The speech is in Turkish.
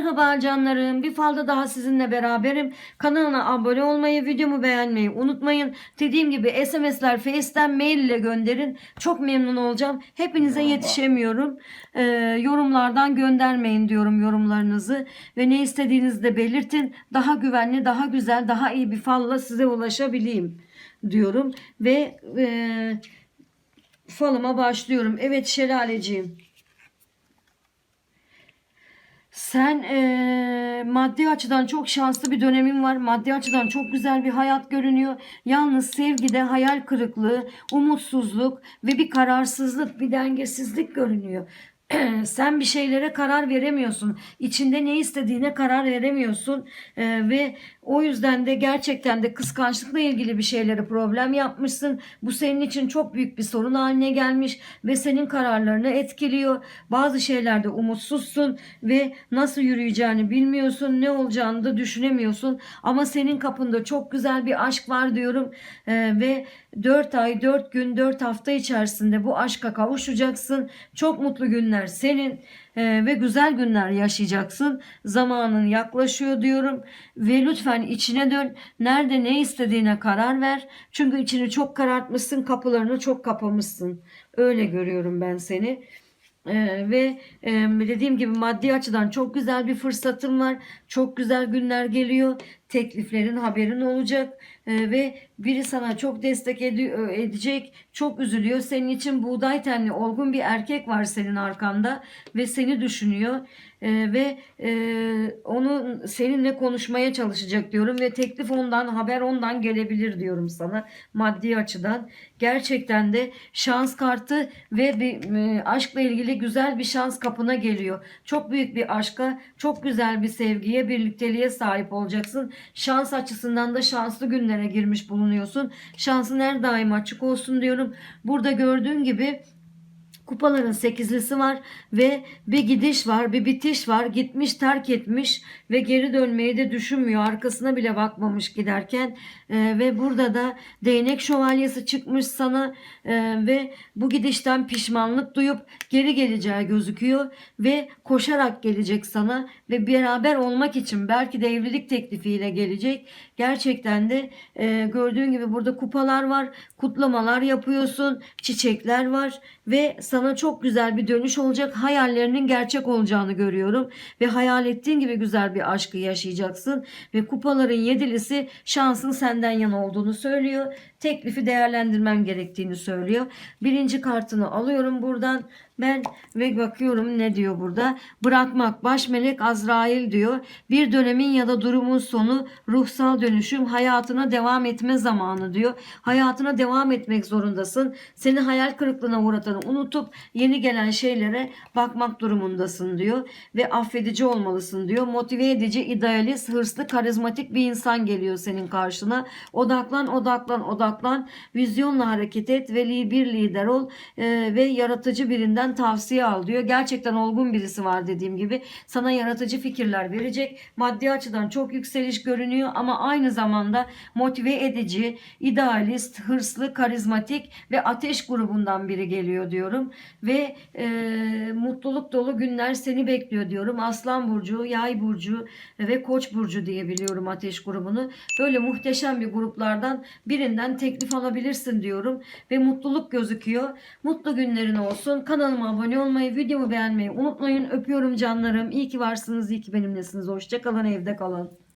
Merhaba canlarım. Bir falda daha sizinle beraberim. Kanalına abone olmayı, videomu beğenmeyi unutmayın. Dediğim gibi SMS'ler Face'ten mail ile gönderin. Çok memnun olacağım. Hepinize yetişemiyorum. Ee, yorumlardan göndermeyin diyorum yorumlarınızı. Ve ne istediğinizi de belirtin. Daha güvenli, daha güzel, daha iyi bir falla size ulaşabileyim diyorum. Ve e, falıma başlıyorum. Evet Şelaleciğim. Sen eee, maddi açıdan çok şanslı bir dönemin var. Maddi açıdan çok güzel bir hayat görünüyor. Yalnız sevgide hayal kırıklığı, umutsuzluk ve bir kararsızlık, bir dengesizlik görünüyor. Sen bir şeylere karar veremiyorsun. İçinde ne istediğine karar veremiyorsun. Eee, ve o yüzden de gerçekten de kıskançlıkla ilgili bir şeyleri problem yapmışsın. Bu senin için çok büyük bir sorun haline gelmiş ve senin kararlarını etkiliyor. Bazı şeylerde umutsuzsun ve nasıl yürüyeceğini bilmiyorsun, ne olacağını da düşünemiyorsun. Ama senin kapında çok güzel bir aşk var diyorum Ee, ve 4 ay, 4 gün, 4 hafta içerisinde bu aşka kavuşacaksın. Çok mutlu günler senin ee, ve güzel günler yaşayacaksın. Zamanın yaklaşıyor diyorum ve lütfen içine dön. Nerede ne istediğine karar ver. Çünkü içini çok karartmışsın, kapılarını çok kapamışsın. Öyle görüyorum ben seni. Ee, ve e, dediğim gibi maddi açıdan çok güzel bir fırsatın var. Çok güzel günler geliyor. Tekliflerin haberin olacak Ee, ve biri sana çok destek edi- edecek. Çok üzülüyor. Senin için buğday tenli olgun bir erkek var senin arkanda ve seni düşünüyor. Ee, ve e, onu seninle konuşmaya çalışacak diyorum ve teklif ondan haber ondan gelebilir diyorum sana maddi açıdan gerçekten de şans kartı ve bir e, aşkla ilgili güzel bir şans kapına geliyor çok büyük bir aşka çok güzel bir sevgiye birlikteliğe sahip olacaksın şans açısından da şanslı günlere girmiş bulunuyorsun. Şansın her daim açık olsun diyorum. Burada gördüğün gibi Kupaların sekizlisi var ve bir gidiş var, bir bitiş var. Gitmiş, terk etmiş ve geri dönmeyi de düşünmüyor. Arkasına bile bakmamış giderken Ee, ve burada da değnek şövalyesi çıkmış sana Ee, ve bu gidişten pişmanlık duyup geri geleceği gözüküyor ve koşarak gelecek sana ve beraber olmak için belki de evlilik teklifiyle gelecek. Gerçekten de e, gördüğün gibi burada kupalar var, kutlamalar yapıyorsun, çiçekler var ve sana çok güzel bir dönüş olacak. Hayallerinin gerçek olacağını görüyorum ve hayal ettiğin gibi güzel bir aşkı yaşayacaksın ve kupaların yedilisi şansın senden yana olduğunu söylüyor. Teklifi değerlendirmem gerektiğini söylüyor. Birinci kartını alıyorum buradan. Ben ve bakıyorum ne diyor burada. Bırakmak baş melek Azrail diyor. Bir dönemin ya da durumun sonu ruhsal dönüşüm hayatına devam etme zamanı diyor. Hayatına devam etmek zorundasın. Seni hayal kırıklığına uğratanı unutup yeni gelen şeylere bakmak durumundasın diyor. Ve affedici olmalısın diyor. Motive edici, idealist, hırslı, karizmatik bir insan geliyor senin karşına. Odaklan, odaklan, odaklan. Vizyonla hareket et ve bir lider ol Ee, ve yaratıcı birinden tavsiye al diyor. Gerçekten olgun birisi var dediğim gibi. Sana yaratıcı fikirler verecek. Maddi açıdan çok yükseliş görünüyor ama aynı zamanda motive edici, idealist, hırslı, karizmatik ve ateş grubundan biri geliyor diyorum. Ve e, mutluluk dolu günler seni bekliyor diyorum. Aslan Burcu, Yay Burcu ve Koç Burcu diye biliyorum ateş grubunu. Böyle muhteşem bir gruplardan birinden teklif alabilirsin diyorum. Ve mutluluk gözüküyor. Mutlu günlerin olsun. Kanalıma abone olmayı, videomu beğenmeyi unutmayın. Öpüyorum canlarım. İyi ki varsınız, iyi ki benimlesiniz. Hoşçakalın, evde kalın.